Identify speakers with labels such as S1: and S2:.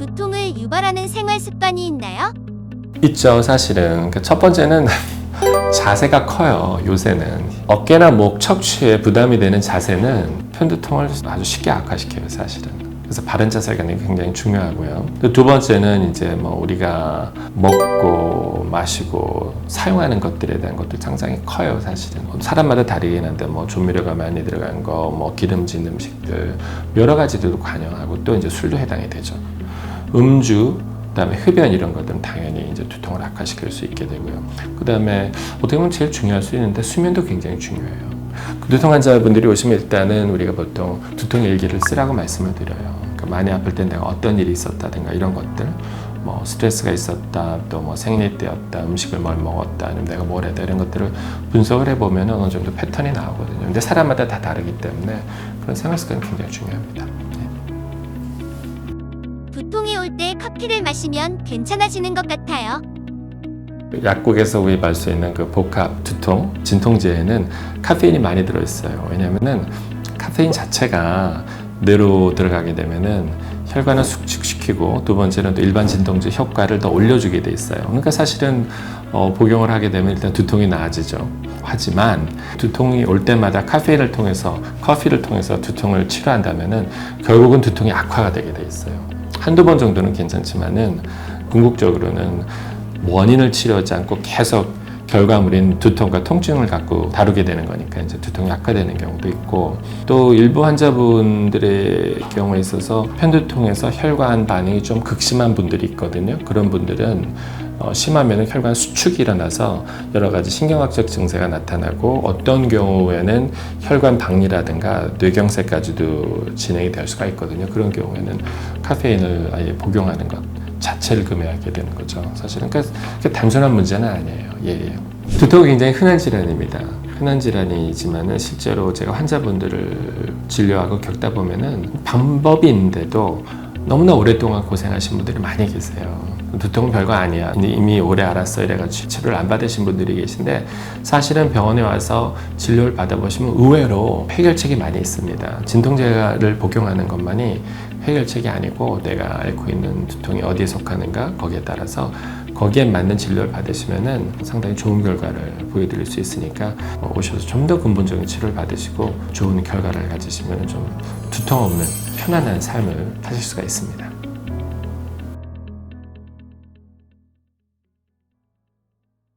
S1: 두통을 유발하는 생활 습관이 있나요?
S2: 있죠, 사실은. 그 첫 번째는 자세가 커요, 요새는. 어깨나 목, 척추에 부담이 되는 자세는 편두통을 아주 쉽게 악화시켜요, 사실은. 그래서 바른 자세가 굉장히 중요하고요. 또두 번째는 이제 뭐 우리가 먹고 마시고 사용하는 것들에 대한 것도 상당히 커요, 사실은. 사람마다 다르긴 한데 뭐 조미료가 많이 들어간 거, 뭐 기름진 음식들 여러 가지들도 관여하고 또 이제 술도 해당이 되죠. 음주, 그다음에 흡연 이런 것들은 당연히 이제 두통을 악화시킬 수 있게 되고요. 그다음에 어떻게 보면 제일 중요할 수 있는데 수면도 굉장히 중요해요. 그 두통 환자분들이 오시면 일단은 우리가 보통 두통 일기를 쓰라고 말씀을 드려요. 그러니까 많이 아플 때 내가 어떤 일이 있었다든가 이런 것들, 뭐 스트레스가 있었다, 또 뭐 생리 때였다, 음식을 뭘 먹었다, 아니면 내가 뭘 했다 이런 것들을 분석을 해보면 어느 정도 패턴이 나오거든요. 근데 사람마다 다 다르기 때문에 그런 생활 습관이 굉장히 중요합니다.
S1: 두 올때 커피를 마시면 괜찮아지는 것 같아요.
S2: 약국에서 구입할 수 있는 그 복합 두통 진통제에는 카페인이 많이 들어 있어요. 왜냐하면은 카페인 자체가 뇌로 들어가게 되면은 혈관을 숙축시키고 두 번째는 또 일반 진통제 효과를 더 올려주게 돼 있어요. 그러니까 사실은 어, 복용을 하게 되면 일단 두통이 나아지죠. 하지만 두통이 올 때마다 카페인을 통해서 커피를 통해서 두통을 치료한다면은 결국은 두통이 악화가 되게 돼 있어요. 한두 번 정도는 괜찮지만은 궁극적으로는 원인을 치료하지 않고 계속 결과물인 두통과 통증을 갖고 다루게 되는 거니까 이제 두통이 악화되는 경우도 있고 또 일부 환자분들의 경우에 있어서 편두통에서 혈관 반응이 좀 극심한 분들이 있거든요. 그런 분들은 어, 심하면 혈관 수축이 일어나서 여러 가지 신경학적 증세가 나타나고 어떤 경우에는 혈관 박리라든가 뇌경색까지도 진행이 될 수가 있거든요. 그런 경우에는 카페인을 아예 복용하는 것 자체를 금해하게 되는 거죠. 사실은 그러니까 단순한 문제는 아니에요. 예, 예. 두통은 굉장히 흔한 질환입니다. 흔한 질환이지만은 실제로 제가 환자분들을 진료하고 겪다 보면은 방법이 있는데도 너무나 오랫동안 고생하신 분들이 많이 계세요. 두통은 별거 아니야. 이미 오래 알았어. 이래가지고 치료를 안 받으신 분들이 계신데 사실은 병원에 와서 진료를 받아보시면 의외로 해결책이 많이 있습니다. 진통제를 복용하는 것만이 해결책이 아니고 내가 앓고 있는 두통이 어디에 속하는가 거기에 따라서 거기에 맞는 진료를 받으시면은 상당히 좋은 결과를 보여드릴 수 있으니까 어, 오셔서 좀 더 근본적인 치료를 받으시고 좋은 결과를 가지시면 좀 두통 없는 편안한 삶을 하실 수가 있습니다.